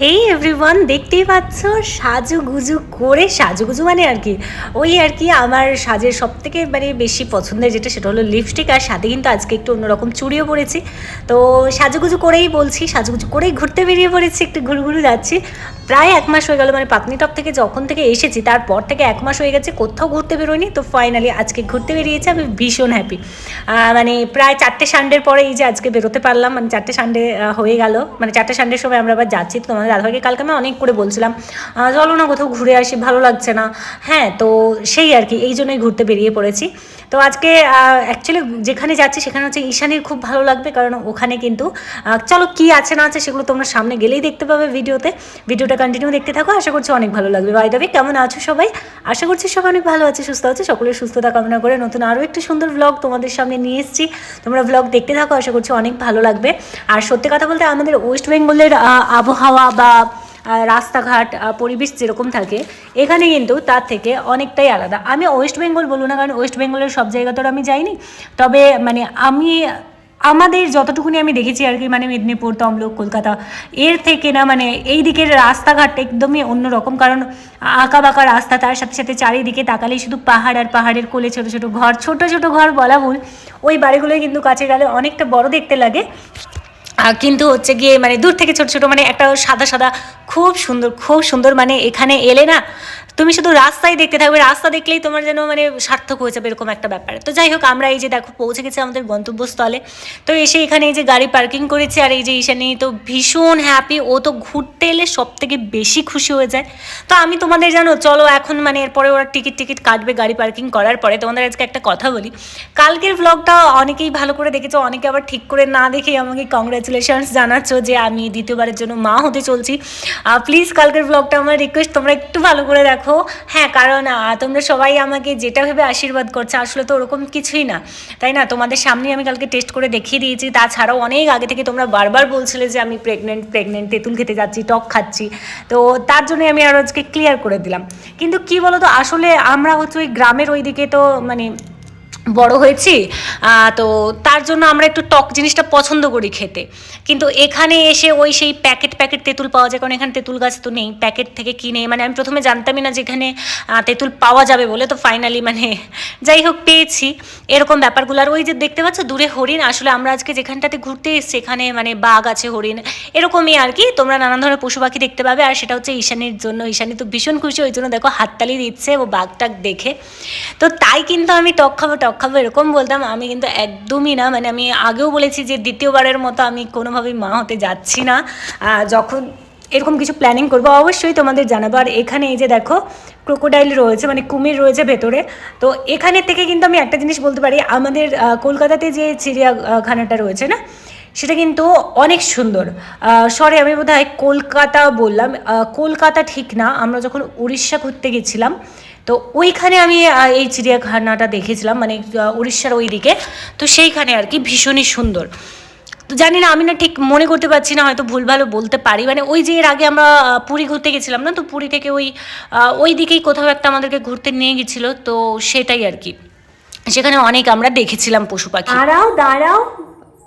হেই everyone দেখতেই পাচ্ছ? সাজুগুজু করে, সাজুগুজু মানে আর কি? ওই আর কি আমার সাজের সব থেকে মানে বেশি পছন্দের যেটা, সেটা হলো লিপস্টিক আর সাথে কিন্তু আজকে একটু অন্যরকম চুড়িও পড়েছি তো সাজুগুজু করেই বলছি, সাজুগুজু করেই ঘুরতে বেরিয়ে পড়েছি, একটু ঘুরঘুরু ঘুরু যাচ্ছি। প্রায় এক মাস হয়ে গেল মানে পাতনি টপ থেকে যখন থেকে এসেছি, তারপর থেকে এক মাস হয়ে গেছে, কোথাও ঘুরতে বেরোয়নি, তো ফাইনালি আজকে ঘুরতে বেরিয়েছি, আমি ভীষণ হ্যাপি মানে প্রায় চারটে সানডের পরে এই যে আজকে বেরোতে পারলাম মানে চারটে সানডে হয়ে গেল মানে চারটে সানডের সময় আমরা আবার যাচ্ছি, তো তোমাদের দাদাভাইকে কালকে আমি অনেক করে বলছিলাম চলো না কোথাও ঘুরে আসি, ভালো লাগছে না। হ্যাঁ তো সেই আর কি, এই জন্যই ঘুরতে বেরিয়ে পড়েছি। তো আজকে অ্যাকচুয়ালি যেখানে যাচ্ছি, সেখানে হচ্ছে ঈশানীর খুব ভালো লাগবে, কারণ ওখানে কিন্তু চলো কি আছে না আছে সেগুলো তোমরা সামনে গেলেই দেখতে পাবে ভিডিওতে। ভিডিওটা কন্টিনিউ দেখতে থাকো, আশা করছি অনেক ভালো লাগবে। বাই দেবে কেমন আছো সবাই? আশা করছি সবাই অনেক ভালো আছে, সুস্থ আছে। সকলের সুস্থতা কামনা করে নতুন আরও একটি সুন্দর ব্লগ তোমাদের সামনে নিয়ে এসেছি। তোমরা ব্লগ দেখতে থাকো, আশা করছি অনেক ভালো লাগবে। আর সত্যি কথা বলতে আমাদের ওয়েস্ট বেঙ্গলের আবহাওয়া বা রাস্তাঘাট পরিবেশ যেরকম থাকে, এখানে কিন্তু তার থেকে অনেকটাই আলাদা। আমি ওয়েস্ট বেঙ্গল বলব না, কারণ ওয়েস্ট বেঙ্গলের সব জায়গা তো আমি যাইনি। তবে মানে আমি আমাদের যতটুকুনি আমি দেখেছি আর কি মানে মেদিনীপুর, তমলুক, কলকাতা, এর থেকে না মানে এই দিকের রাস্তাঘাট একদমই অন্যরকম কারণ আঁকা বাঁকা রাস্তা, তার সাথে সাথে চারিদিকে তাকালেই শুধু পাহাড় আর পাহাড়ের কোলে ছোটো ছোটো ঘর। ছোট ছোট ঘর বলা ভুল, ওই বাড়িগুলোই কিন্তু কাছে গেলে অনেকটা বড় দেখতে লাগে। কিন্তু হচ্ছে গিয়ে মানে দূর থেকে ছোট ছোট মানে একটা সাদা সাদা, খুব সুন্দর খুব সুন্দর মানে এখানে এলে না তুমি শুধু রাস্তায় দেখতে থাকবে, রাস্তা দেখলেই তোমার যেন মানে সার্থক হয়ে যাবে এরকম একটা ব্যাপার। তো যাই হোক, আমরা এই যে দেখো পৌঁছে গেছি আমাদের গন্তব্যস্থলে। তো এসে এখানে এই যে গাড়ি পার্কিং করেছি আর এই যে ঈশানি তো ভীষণ হ্যাপি ও তো ঘুরতে এলে সব থেকে বেশি খুশি হয়ে যায়। তো আমি তোমাদের জানো, চলো এখন মানে এরপরে ওরা টিকিট টিকিট কাটবে গাড়ি পার্কিং করার পরে। তোমাদের আজকে একটা কথা বলি, কালকের ব্লগটা অনেকেই ভালো করে দেখেছ, অনেকে আবার ঠিক করে না দেখেই আমাকে কংগ্রাচুলেশনস জানাচ্ছ যে আমি দ্বিতীয়বারের জন্য মা হতে চলছি। প্লিজ কালকের ব্লগটা আমার রিকোয়েস্ট তোমরা একটু ভালো করে দেখো। হ্যাঁ কারণ তোমরা সবাই আমাকে যেটা ভেবে আশীর্বাদ করছে, আসলে তো ওরকম কিছুই না। তাই না? তোমাদের সামনে আমি কালকে টেস্ট করে দেখিয়ে দিয়েছি। তাছাড়াও অনেক আগে থেকে তোমরা বারবার বলছিলে যে আমি প্রেগনেন্ট প্রেগনেন্ট তেঁতুল খেতে যাচ্ছি, টক খাচ্ছি। তো তার জন্যই আমি আরও আজকে ক্লিয়ার করে দিলাম। কিন্তু কি বলো তো আসলে আমরা হচ্ছে ওই গ্রামের ওইদিকে তো মানে বড় হয়েছি তো তার জন্য আমরা একটু টক জিনিসটা পছন্দ করি খেতে। কিন্তু এখানে এসে ওই সেই প্যাকেট প্যাকেট তেঁতুল পাওয়া যায়, কারণ এখানে তেঁতুল গাছ তো নেই, প্যাকেট থেকে কিনে মানে আমি প্রথমে জানতামই না যে এখানে তেঁতুল পাওয়া যাবে বলে, তো ফাইনালি মানে যাই হোক পেয়েছি। এরকম ব্যাপারগুলো, আর ওই যে দেখতে পাচ্ছ দূরে হরিণ, আসলে আমরা আজকে যেখানটাতে ঘুরতে এসেছি, এখানে মানে বাঘ আছে, হরিণ, এরকমই আর কি, তোমরা নানান ধরনের পশু পাখি দেখতে পাবে, আর সেটা হচ্ছে ঈশানির জন্য, ঈশানি তো ভীষণ খুশি, ওই জন্য দেখো হাততালি দিচ্ছে, ও বাঘ টাক দেখে। তো তাই কিন্তু আমি টক খাব, টক খাব এরকম বলতাম, আমি কিন্তু একদমই না। মানে আমি আগেও বলেছি যে দ্বিতীয়বারের মতো আমি কোনোভাবেই মা হতে যাচ্ছি না। যখন এরকম কিছু প্ল্যানিং করব, অবশ্যই তোমাদের জানাব। আর এখানে এই যে দেখো ক্রোকোডাইল রয়েছে মানে কুমির রয়েছে ভেতরে। তো এখানে থেকে কিন্তু আমি একটা জিনিস বলতে পারি, আমাদের কলকাতাতে যে চিড়িয়াখানাটা রয়েছে না, সেটা কিন্তু অনেক সুন্দর। সরি আমি বোধ কলকাতা বললাম। কলকাতা ঠিক না। আমরা যখন উড়িষ্যা ঘুরতে গেছিলাম তো ওইখানে আমি এই চিড়িয়াখানাটা দেখেছিলাম মানে উড়িষ্যার ওই দিকে তো সেইখানে আর কি ভীষণই সুন্দর। তো জানি না, আমি না ঠিক মনে করতে পারছি না, হয়তো ভুল ভালো বলতে পারি। মানে ওই যে এর আগে আমরা পুরী ঘুরতে গেছিলাম না, তো পুরী থেকে ওই ওই দিকেই কোথাও একটা আমাদেরকে ঘুরতে নিয়ে গেছিল, তো সেটাই আর কি। সেখানে অনেক আমরা দেখেছিলাম পশু পাখি। দাঁড়াও দাঁড়াও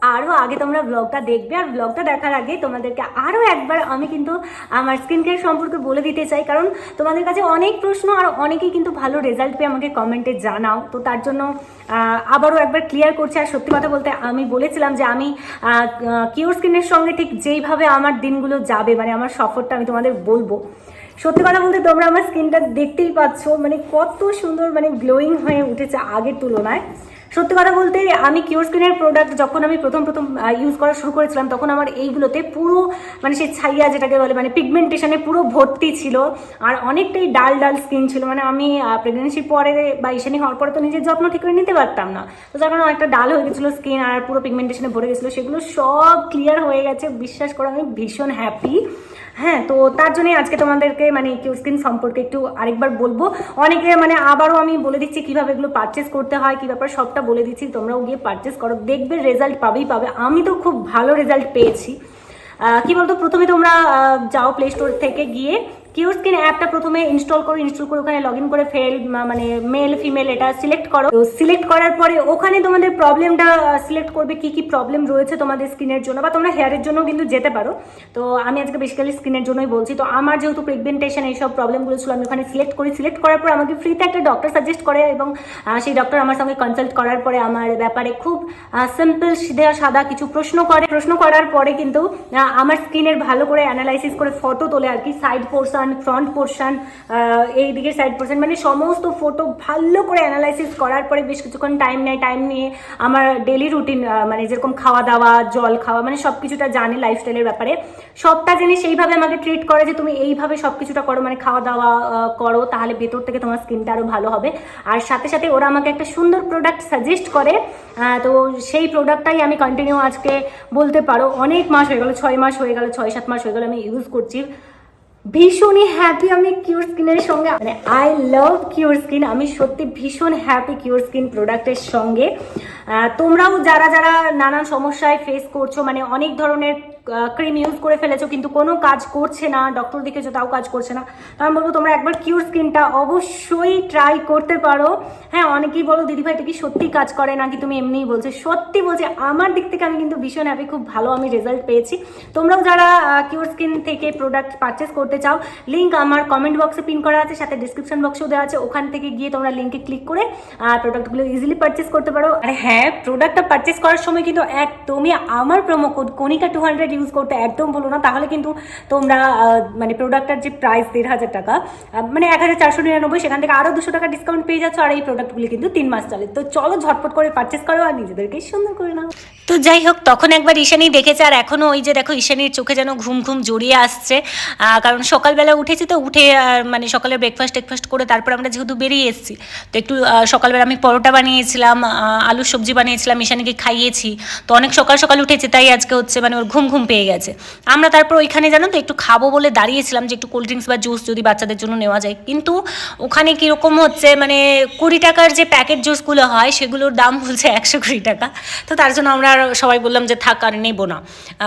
আরও আগে তোমরা ব্লগটা দেখবে, আর ব্লগটা দেখার আগে তোমাদেরকে আরও একবার আমি কিন্তু আমার স্কিন কেয়ার সম্পর্কে বলে দিতে চাই। কারণ তোমাদের কাছে অনেক প্রশ্ন আর অনেকেই কিন্তু ভালো রেজাল্ট পেয়ে আমাকে কমেন্টে জানাও। তো তার জন্য আবারও একবার ক্লিয়ার করছি। আর সত্যি কথা বলতে আমি বলেছিলাম যে আমি কিওর স্কিনের সঙ্গে ঠিক যেইভাবে আমার দিনগুলো যাবে মানে আমার সফরটা আমি তোমাদের বলব। সত্যি কথা বলতে তোমরা আমার স্কিনটা দেখতেই পাচ্ছ মানে কত সুন্দর মানে গ্লোয়িং হয়ে উঠেছে আগের তুলনায়। সত্যি কথা বলতে আমি কিওর স্কিনের প্রোডাক্ট যখন আমি প্রথম প্রথম ইউজ করা শুরু করেছিলাম, তখন আমার এইগুলোতে পুরো মানে সেই ছাইয়া যেটাকে বলে মানে পিগমেন্টেশনে পুরো ভর্তি ছিল। আর অনেকটাই ডাল ডাল স্কিন ছিল। মানে আমি প্রেগনেন্সির পরে বা ঈশানি হওয়ার পরে তো নিজের যত্ন ঠিক করে নিতে পারতাম না। তো যার কারণে অনেকটা ডাল হয়ে গেছিল স্কিন আর পুরো পিগমেন্টেশনে ভরে গেছিল। সেগুলো সব ক্লিয়ার হয়ে গেছে। বিশ্বাস করো, আমি ভীষণ হ্যাপি হ্যাঁ তো তার জন্যই আজকে তোমাদেরকে মানে কিউ স্কিন সম্পর্কে একটু আরেকবার বলব। অনেকে মানে আবারও আমি বলে দিচ্ছি কীভাবে এগুলো পারচেস করতে হয়, কী ব্যাপার সবটা বলে দিচ্ছি, তোমরাও গিয়ে পারচেস করো। দেখবে রেজাল্ট পাবেই পাবে। আমি তো খুব ভালো রেজাল্ট পেয়েছি। কী বলতো? প্রথমে তোমরা যাও প্লে স্টোর থেকে গিয়ে কিউর স্কিন অ্যাপটা প্রথমে ইনস্টল করো ইনস্টল করে ওখানে লগ করে ফেল মানে মেল ফিমেল এটা সিলেক্ট করো। তো সিলেক্ট করার পরে ওখানে তোমাদের প্রবলেমটা সিলেক্ট করবে কি কি প্রবলেম রয়েছে তোমাদের স্কিনের জন্য, বা তোমরা হেয়ারের জন্য কিন্তু যেতে পারো। তো আমি আজকে বেসিক্যালি স্কিনের জন্যই বলছি। তো আমার যেহেতু প্রেগনেন্টেশন এইসব প্রবলেমগুলো ছিল, আমি ওখানে সিলেক্ট করি। সিলেক্ট করার পর আমাকে ফ্রিতে একটা ডক্টর সাজেস্ট করে এবং সেই ডক্টর আমার সঙ্গে কনসাল্ট করার পরে আমার ব্যাপারে খুব সিম্পল সিধে সাদা কিছু প্রশ্ন করে। প্রশ্ন করার পরে কিন্তু আমার স্কিনের ভালো করে অ্যানালাইসিস করে ফটো তোলে আর কি সাইড পোর্শন ফ্রন্ট পোর্শন এই দিকের সাইড পোর্শন মানে সমস্ত ফটো ভালো করে অ্যানালাইসিস করার পরে বেশ কিছুক্ষণ টাইম নেয় টাইম নিয়ে আমার ডেলি রুটিন মানে যেরকম খাওয়া দাওয়া, জল খাওয়া মানে সব কিছুটা জানে লাইফস্টাইলের ব্যাপারে। সবটা জিনিস সেইভাবে আমাকে ট্রিট করে যে তুমি এইভাবে সব কিছুটা করো মানে খাওয়া দাওয়া করো, তাহলে ভেতর থেকে তোমার স্কিনটা আরও ভালো হবে। আর সাথে সাথে ওরা আমাকে একটা সুন্দর প্রোডাক্ট সাজেস্ট করে তো সেই প্রোডাক্টটাই আমি কন্টিনিউ আজকে বলতে পারো, অনেক মাস হয়ে গেল, ছয় মাস হয়ে গেল, ছয় সাত মাস হয়ে গেল আমি ইউজ করছি। ভীষণই হ্যাপি আমি কিউর স্কিনের সঙ্গে। মানে আই লাভ কিউর স্কিন আমি সত্যি ভীষণ হ্যাপি কিউর স্কিন প্রোডাক্টের সঙ্গে। তোমরাও যারা যারা নানান সমস্যায় ফেস করছ মানে অনেক ধরনের ক্রিম ইউজ করে ফেলেছো, কিন্তু কোনো কাজ করছে না ডক্টর দেখেছ তাও কাজ করছে না। তো আমি বলব, তোমরা একবার কিউর স্কিনটা অবশ্যই ট্রাই করতে পারো। হ্যাঁ অনেকেই বলো দিদিভাই এটা কি সত্যি কাজ করে? নাকি তুমি এমনিই বলছো। সত্যি বলছি, আমার দিক থেকে আমি কিন্তু ভীষণ হ্যাপি খুব ভালো আমি রেজাল্ট পেয়েছি। তোমরাও যারা কিউর স্কিন থেকে প্রোডাক্ট পারচেস করতে চাও লিঙ্ক আমার কমেন্ট বক্সে পিন করা আছে, সাথে ডিসক্রিপশন বক্সেও দেওয়া আছে। ওখান থেকে গিয়ে তোমরা লিঙ্কে ক্লিক করে প্রোডাক্টগুলো ইজিলি পারচেস করতে পারো। আর হ্যাঁ প্রোডাক্টটা পারচেস করার সময় কিন্তু একদমই আমার promo code Konika two hundred use করতে একদম বলো না। তাহলে কিন্তু তোমরা মানে প্রোডাক্টটার যে প্রাইস দেড় হাজার টাকা মানে এক হাজার চারশো নিরানব্বই, সেখান থেকে আরও দুশো টাকা ডিসকাউন্ট পেয়ে যাচ্ছ। আর এই প্রোডাক্টগুলি কিন্তু তিন মাস চলে। তো চলো ঝটপট করে পারচেস করো আর নিজেদেরকে সুন্দর করে নাও। তো যাই হোক, তখন একবার ঈশানী দেখেছে আর এখনও ওই যে দেখো ঈশানীর চোখে যেন ঘুম ঘুম জড়িয়ে আসছে। কারণ সকালবেলা উঠেছি তো, উঠে মানে সকালে ব্রেকফাস্ট টেকফাস্ট করে তারপর আমরা যেহেতু বেরিয়ে এসেছি, তো একটু সকালবেলা আমি পরোটা বানিয়েছিলাম আলুর সবজি বানিয়েছিলাম, ঈশানীকে খাইয়েছি। তো অনেক সকাল সকাল উঠেছে, তাই আজকে হচ্ছে মানে ওর ঘুম ঘুম পেয়ে গেছে। আমরা তারপর ওইখানে জানো তো একটু খাব বলে দাঁড়িয়েছিলাম যে একটু কোল্ড ড্রিঙ্কস বা জুস যদি বাচ্চাদের জন্য নেওয়া যায়। কিন্তু ওখানে কীরকম হচ্ছে মানে কুড়ি টাকার যে প্যাকেট জুসগুলো হয়, সেগুলোর দাম বলছে একশো কুড়ি টাকা। তো তার জন্য আমরা সবাই বললাম যে থাক আর নেব না।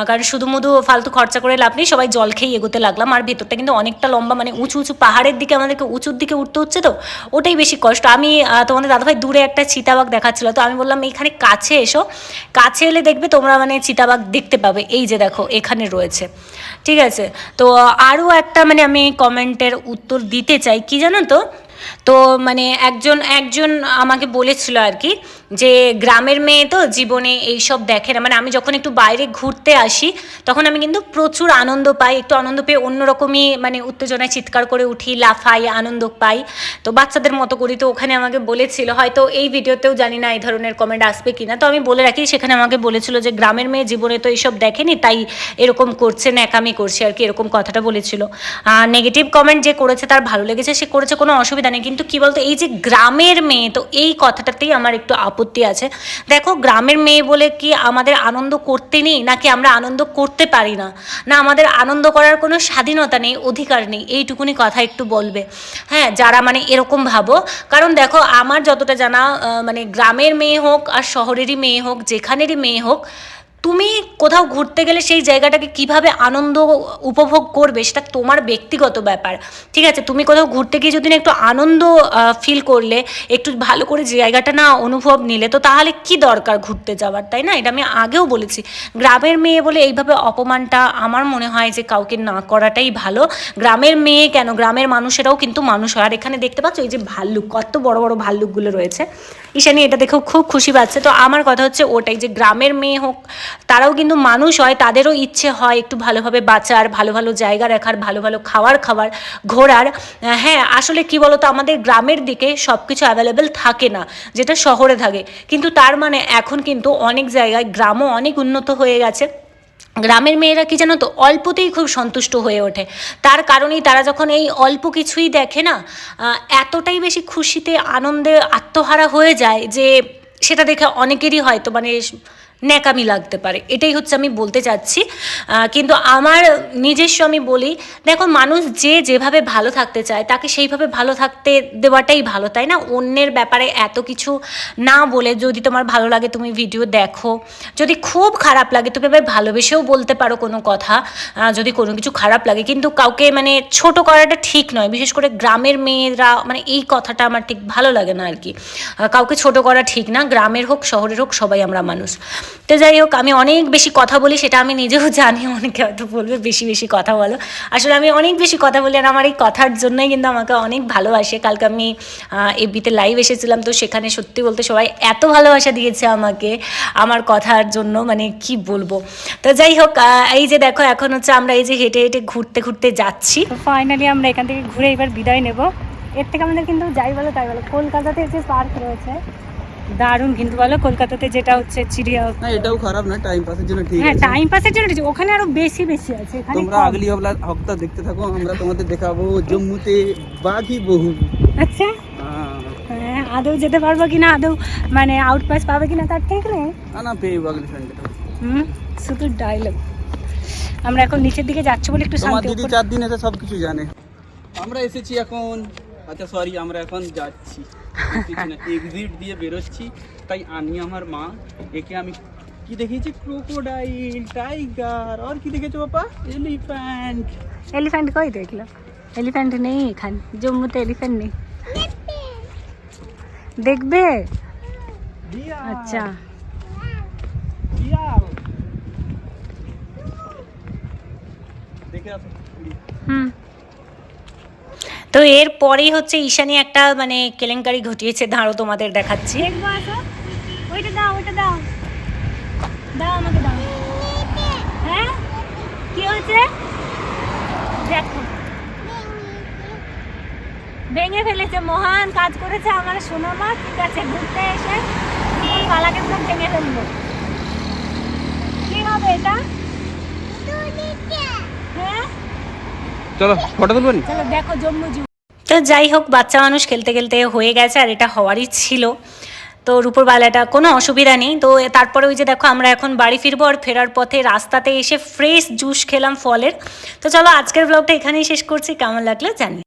কারণ শুধু মুধু ফালতু খরচা করে লাভ নেই, সবাই জল খেয়ে এগোতে লাগলাম। আর ভেতরটা কিন্তু অনেকটা লম্বা মানে উঁচু উঁচু পাহাড়ের দিকে আমাদেরকে উঁচুর দিকে উঠতে হচ্ছে তো, ওটাই বেশি কষ্ট। আমি তোমাদের দাদাভাই দূরে একটা চিতাবাঘ দেখাচ্ছিল, তো আমি বললাম এখানে কাছে এসো। কাছে এলে দেখবে তোমরা মানে চিতাবাঘ দেখতে পাবে। এই যে দেখো এখানে রয়েছে। ঠিক আছে? তো, আরও একটা মানে আমি কমেন্টের উত্তর দিতে চাই। কি জানো তো? তো মানে একজন একজন আমাকে বলেছিল আর কি যে গ্রামের মেয়ে তো জীবনে এইসব দেখে না। মানে আমি যখন একটু বাইরে ঘুরতে আসি, তখন আমি কিন্তু প্রচুর আনন্দ পাই, একটু আনন্দ পেয়ে অন্যরকমই মানে উত্তেজনায় চিৎকার করে উঠি, লাফাই, আনন্দ পাই। তো বাচ্চাদের মতো করি তো ওখানে আমাকে বলেছিল, হয়তো এই ভিডিওতেও জানি না এই ধরনের কমেন্ট আসবে কিনা। তো আমি বলে রাখি, সেখানে আমাকে বলেছিল যে গ্রামের মেয়ে জীবনে তো এইসব দেখেনি, তাই এরকম করছে না ন্যাকামি করছে আর কি, এরকম কথাটা বলেছিল। নেগেটিভ কমেন্ট যে করেছে তার ভালো লেগেছে, সে করেছে কোনো অসুবিধা নেই। কিন্তু কি বলতো, এই যে গ্রামের মেয়ে, তো এই কথাটাতেই আমার একটু আপত্তি আছে। দেখো, গ্রামের মেয়ে বলে কি আমাদের আনন্দ করতে নেই, নাকি আমরা আনন্দ করতে পারি না? না, আমাদের আনন্দ করার কোনো স্বাধীনতা নেই, অধিকার নেই, এইটুকুনি কথা একটু বলবে। হ্যাঁ যারা মানে এরকম ভাবো। কারণ দেখো, আমার যতটা জানা মানে গ্রামের মেয়ে হোক আর শহরেরই মেয়ে হোক, যেখানেরই মেয়ে হোক তুমি কোথাও ঘুরতে গেলে সেই জায়গাটাকে কীভাবে আনন্দ উপভোগ করবে সেটা তোমার ব্যক্তিগত ব্যাপার। ঠিক আছে? তুমি কোথাও ঘুরতে গিয়ে যদি একটু আনন্দ ফিল করলে, একটু ভালো করে জায়গাটা না অনুভব নিলে, তো তাহলে কি দরকার ঘুরতে যাওয়ার? তাই না? এটা আমি আগেও বলেছি। গ্রামের মেয়ে বলে এইভাবে অপমানটা আমার মনে হয় যে কাউকে না করাটাই ভালো। গ্রামের মেয়ে কেন? গ্রামের মানুষেরাও কিন্তু মানুষ হয়। আর এখানে দেখতে পাচ্ছ এই যে ভাল্লুক, কত বড় বড় ভাল্লুকগুলো রয়েছে। ঈশানি এটা দেখেও খুব খুশি পাচ্ছে। তো আমার কথা হচ্ছে ওটাই যে গ্রামের মেয়ে হোক, তারাও কিন্তু মানুষ হয়, তাদেরও ইচ্ছে হয় একটু ভালোভাবে বাঁচার, ভালো ভালো জায়গা রাখার, ভালো ভালো খাওয়ার খাওয়ার, ঘোরার। হ্যাঁ আসলে কি বলতো, আমাদের গ্রামের দিকে সব কিছু অ্যাভেলেবেল থাকে না, যেটা শহরে থাকে। কিন্তু তার মানে এখন কিন্তু অনেক জায়গায় গ্রামও অনেক উন্নত হয়ে গেছে। গ্রামের মেয়েরা কি জানো তো অল্পতেই খুব সন্তুষ্ট হয়ে ওঠে। তার কারণেই তারা যখন এই অল্প কিছুই দেখে না এতটাই বেশি খুশিতে, আনন্দে আত্মহারা হয়ে যায় যে সেটা দেখে অনেকেরই হয়তো মানে ন্যাকামি লাগতে পারে। এটাই হচ্ছে আমি বলতে চাচ্ছি। কিন্তু আমার নিজস্ব আমি বলি, দেখো মানুষ যে যেভাবে ভালো থাকতে চায়, তাকে সেইভাবে ভালো থাকতে দেওয়াটাই ভালো, তাই না? অন্যের ব্যাপারে এত কিছু না বলে যদি তোমার ভালো লাগে তুমি ভিডিও দেখো। যদি খুব খারাপ লাগে, তুমি এবার ভালোবেসেও বলতে পারো কোনো কথা। যদি কোনো কিছু খারাপ লাগে, কিন্তু কাউকে মানে ছোট করাটা ঠিক নয়। বিশেষ করে গ্রামের মেয়েরা মানে এই কথাটা আমার ঠিক ভালো লাগে না আর কি। কাউকে ছোট করা ঠিক না। গ্রামের হোক, শহরের হোক, সবাই আমরা মানুষ। তো যাই হোক, আমি অনেক বেশি কথা বলি, সেটা আমি নিজেও জানি, অনেকে হয়তো বলবে বেশি বেশি কথা বলো। আসলে আমি অনেক বেশি কথা বলি আর আমার এই কথার জন্যই কিন্তু আমাকে অনেক ভালোবাসে। কালকে আমি এফবিতে লাইভ এসেছিলাম, তো সেখানে সত্যি বলতে সবাই এত ভালোবাসা দিয়েছে আমাকে, আমার কথার জন্য মানে কি বলব? তো যাই হোক এই যে দেখো, এখন হচ্ছে আমরা এই যে হেঁটে হেঁটে ঘুরতে ঘুরতে যাচ্ছি। ফাইনালি আমরা এখান থেকে ঘুরে এবার বিদায় নেব। এর থেকে আমাদের কিন্তু যাই বলো তাই বলো, কলকাতাতে যে পার্ক রয়েছে দারুণ কিন্তু বলো কলকাতাতে যেটা হচ্ছে চিড়িয়া না এটাও খারাপ না টাইম পাসের জন্য ঠিক হ্যাঁ টাইম পাসের জন্য ঠিক ওখানে আরও বেশি বেশি আছে এখানে তোমরা আগলি হবলা হপ্তাহ দেখতে থাকো আমরা তোমাদের দেখাবো জম্মুতে বাঘই বহু। আচ্ছা। হ্যাঁ। হ্যাঁ আদৌ যেতে পারব কিনা আদৌ মানে আউট পাস পাবে কিনা তার ঠিক নেই। না না পেয়ে আগলি ফ্রেন্ড হুম শুধু ডায়লগ আমরা এখন নিচের দিকে যাচ্ছি বলে একটু শান্তি দিদি চার দিন এসে সব কিছু জানে। আমরা এসেছি এখন আচ্ছা সরি আমরা এখন যাচ্ছি। এক্সিট দিয়ে বেরোচ্ছি। তাই আমি আমার মা একে আমি কি দেখেছি ক্রোকোডাইল টাইগার আর কি দেখেছ বাবা? এলিফ্যান্ট এলিফ্যান্ট কই দেখল? এলিফ্যান্ট নেই এখানে জম্মুতে এলিফ্যান্ট নেই। দেখবে? আচ্ছা। হুম। তো এরপরেই হচ্ছে ঈশানী একটা মানে কেলেঙ্কারি ঘটিয়েছে দাঁড়ো তোমাদের দেখাচ্ছি। ওইটা দাও ওইটা দাও। দাও আমাকে দাও। হ্যাঁ? কি হয়েছে? দেখো। ভেঙে ফেলেছে মহান কাজ করেছে আমার সোনামা। ঠিক আছে ঘুরতে এসে পালাকে সব ভেঙে ফেলব কি হবে এটা? হ্যাঁ? চলো ফটো তুলবো নি চলো দেখো জম্মু তো যাই হোক, বাচ্চা মানুষ খেলতে খেলতে হয়ে গেছে আর এটা হওয়ারই ছিল। তো রূপরবেলাটা কোনো অসুবিধা নেই। তো তারপরে ওই যে দেখো, আমরা এখন বাড়ি ফিরবো আর ফেরার পথে রাস্তাতে এসে ফ্রেশ জুস খেলাম ফলের। তো চলো আজকের ব্লগটা এখানেই শেষ করছি। কেমন লাগল জানি